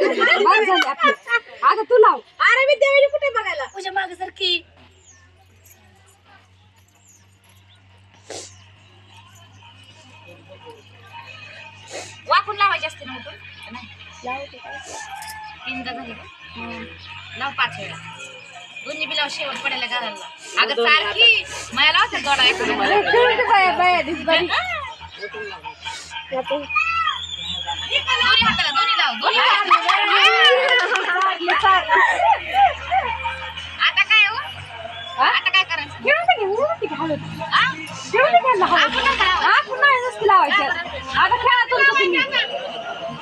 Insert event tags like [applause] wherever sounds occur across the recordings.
आता तू लाव अरे मी देवीने कुठे बघायला? तुझ्या मागे सारखी वाकून लावायची असते ना उठून? तीनदा झाली लाव पाच वेळा. दोन्ही बिलाव शेवट पडायला घालायला. अगं सारखी. मला लावते हाताला दोन्ही लाव दोन्ही घेऊन दे, त्यांना आपण नाही लावायचं. आता खेळा तुमचं तुम्ही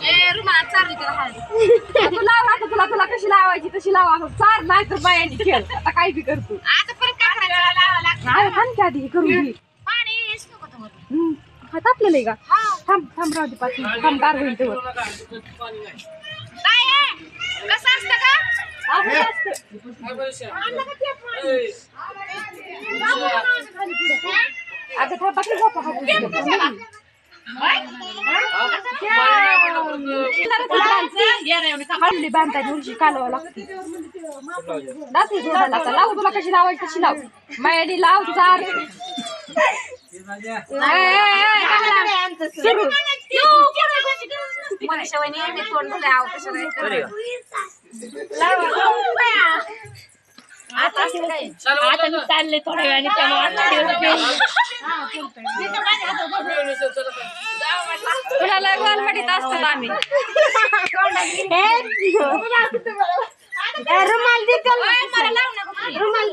ए रुमाला चारली तू लाव आता तुला तुला कशी लावायची तशी लावा चार नाही तर बायांनी खेळ आता काय बी करतो आता परत काय करायचं अरे थांब आधी हे करून घे पाणी हेच हा तापलेलं आहे का थांब थांब राहू दे पाच मिनिटं. थांब गार होईल तेव्हा कसं असतं का असतं. अगं थांब बाकी झोपा हा. हल्ली बांधताना उलशी कालवा लागते. दाखव आता. लाव तुला कशी लावायची तशी लाव. मायानी लाव चार [laughs] ए, ए, ए, कमला. सुरू. मनीषा वहिनी मी तोंड धुलंय, आव कशाला करायचं? आता असं काय? आता मी चालले थोड्या वेळाने कुणाला असतात आम्ही. रुमाल दे त्याला. रुमाल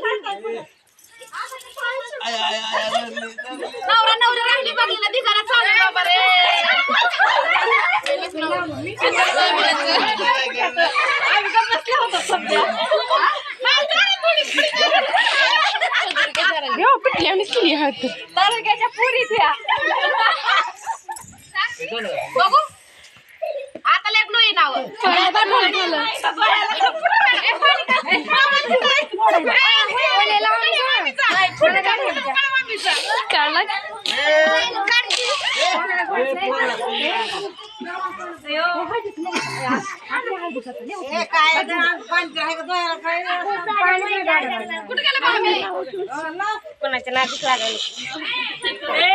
घेऊ पिटली आम्ही केली हळद तालुक्याच्या पुरीत या. बघू. आता लग्न आहे नाव. हे काय कोणाच्या नादीत लागायला